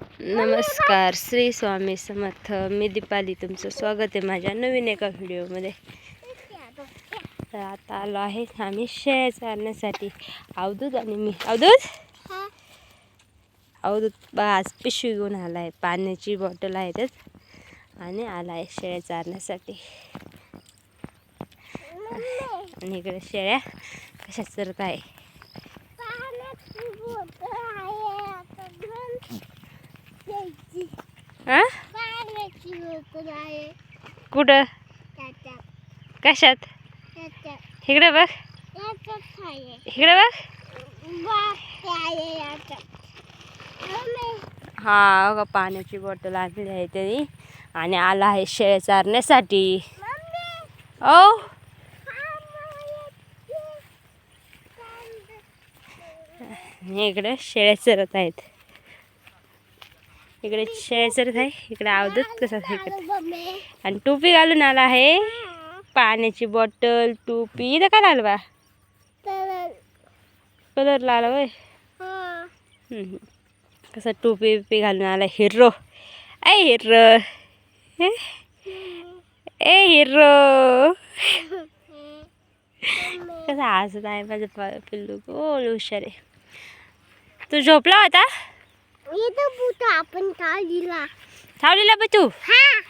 नमस्कार श्री स्वामी समर्थ. मी दीपाली तुमचं स्वागत आहे माझ्या नवीन एका व्हिडिओमध्ये. तर आता आलो आहे आम्ही शेळ्या चालण्यासाठी अवधूत आणि मी. अवधूत? अवधूत बा आज पिशवी घेऊन आला आहे पाण्याची बॉटल आहे त्यात. आणि आला आहे शेळ्या चालण्यासाठी आणि इकडे शेळ्या कशा चरत आहे कुठं? कशात? इकडे बघ. इकडे बघ. हा बघा पाण्याची बॉटल आणली आहे तरी आणि आला आहे शेळ्या चारण्यासाठी. ओ? इकडे शेळ्या चरत आहेत. इकडे चरत आहे इकडे अवधूत कसा इकडे. आणि टोपी घालून आला आहे. पाण्याची बॉटल टोपी. इथं काय लागलं बा? कलर. लागला वय. कसा टोपी बिपी घालून आला हिरो. ऐ हिरो? ए हिरो. कसा हसत आहे माझं पिल्लू. गोल हुशार आहे. तू झोपला होता? आपण काढला सावलीला बस? हा.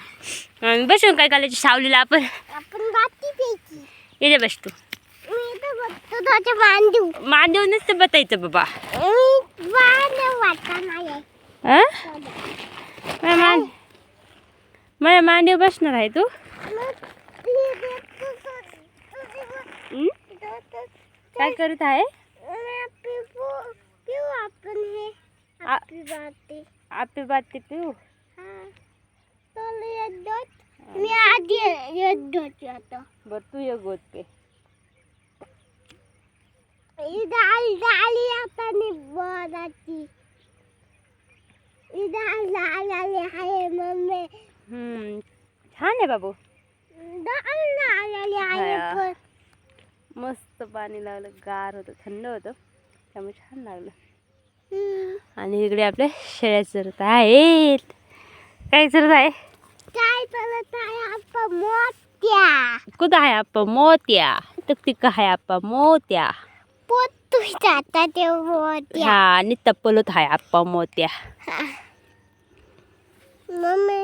अं, बसून काय करायची सावलीला आपण? आपण बाती प्यायची. इथे बस तू. मी तर बघतो तुझ्या मांडू मान देऊनच तर बतायचं बाबा. मी वाढ वाटता नाही? माझ्या मान माझ्या मांडीवर बसणार आहे तू? काय करत आहे? आपण हे. आ- आपली बाती पिऊ येत मी आधी येत आता बर तू ये गोत पे. डाल डाली आता निब्बराची डाल डाल आली आहे मम्मी. हम्म. छान आहे बाबू. डाल डाल आली आहे मस्त पाणी लागलं गार होतं थंड होतं. त्यामुळे छान लागलं. आणि इकडे आपल्या शेळ्या चरत आहेत. काय चरत आहे? काय करत आहे आपण मोठ्या कुठं आहे आपण मोत्या. तिक आहे आपण मोत्या. पोतू जाता ते मोठ्या हा आणि तपलत आहे आपण मोत्या. मम्मी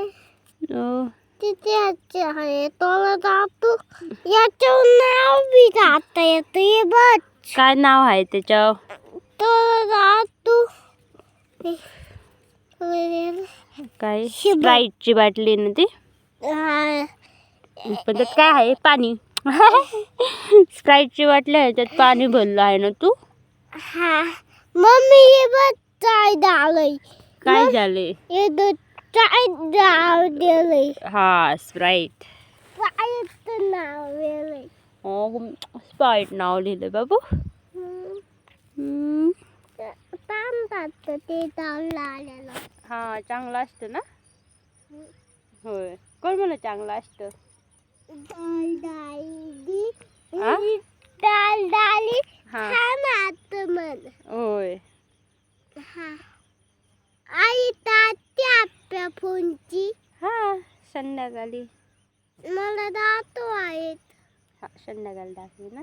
अं, तिथे आहे. तोला जातो. याचं नाव बी जाता येतं हे बघ काय नाव आहे त्याच्यावर? तोला जातो काय. स्प्राईटची बाटली आहे ना ती? पण त्यात काय आहे? पाणी. स्प्राईटची बाटली आहे त्यात पाणी भरलं आहे ना तू? हा. मम्मी हे बघ चाय डालय काय झाले हे दूध दिलंय. हा स्प्राईट चायचं नाव दिलंय. स्प्राईट नाव लिहिलं बाबू. हम्म. सांगतात ते डाळ आलेलं हा चांगलं असतं ना? होय. कोण म्हणा चांगलं असतं? डाळ डाळी आ? डाळ डाळी हा. आत मन होय. हा. आई तात्या आपल्या फोनची हा संध्याकाळी. मला दातो आहेत. हा संध्याकाळी दाखवी ना.